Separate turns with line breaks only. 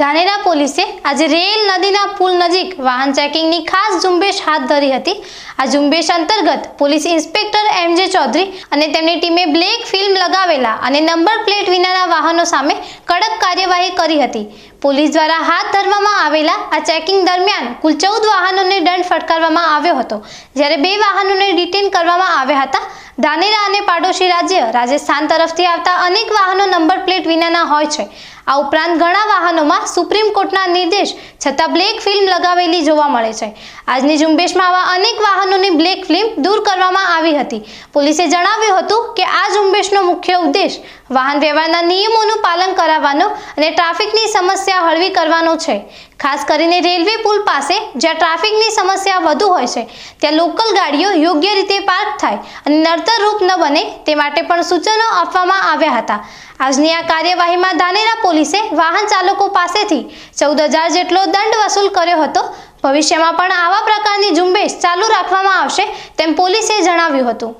ધાનેરા પોલીસે આજે રેલ નદીના પુલ નજીક વાહન ચેકિંગની ખાસ ઝુંબેશ હાથ ધરી હતી. આ ઝુંબેશ અંતર્ગત પોલીસ ઇન્સ્પેક્ટર એમ જે ચૌધરી અને તેમની ટીમે બ્લેક ફિલ્મ લગાવેલા અને નંબર પ્લેટ વિનાના વાહનો સામે કડક કાર્યવાહી કરી હતી. પોલીસ દ્વારા હાથ ધરવામાં આવેલા આ ચેકિંગ દરમિયાન કુલ ચૌદ વાહનોને દંડ ફટકારવામાં આવ્યો હતો. જ્યારે બે વાહનોને ડિટેન કરવામાં આવ્યા હતા. ધાનેરા અને પાડોશી રાજ્ય રાજસ્થાન તરફથી આવતા અનેક વાહનો નંબર પ્લેટ વિનાના હોય છે. આ ઉપરાંત ઘણા વાહનોમાં સુપ્રીમ કોર્ટના નિર્દેશ છતાં બ્લેક ફિલ્મ લગાવેલી જોવા મળે છે. આજની ઝુંબેશમાં આવા અનેક વાહનોની બ્લેક ફિલ્મ દૂર કરવામાં આવી હતી. પોલીસે જણાવ્યું હતું કે આ ઝુંબેશનો મુખ્ય ઉદ્દેશ વાહન વ્યવહારના નિયમોનું પાલન કરાવવાનો અને ટ્રાફિકની સમસ્યા હળવી કરવાનો છે. ખાસ કરીને રેલવે પુલ પાસે જ્યાં ટ્રાફિકની સમસ્યા વધુ હોય છે, ત્યાં લોકલ ગાડીઓ યોગ્ય રીતે પાર્ક થાય અને નડતરરૂપ ન બને તે માટે પણ સૂચનો આપવામાં આવ્યા હતા. આજની આ કાર્યવાહીમાં ધાનેરા પોલીસે વાહન ચાલકો પાસેથી ચૌદ હજાર જેટલો દંડ વસૂલ કર્યો હતો. ભવિષ્યમાં પણ આવા પ્રકારની ઝુંબેશ ચાલુ રાખવામાં આવશે તેમ પોલીસે જણાવ્યું હતું.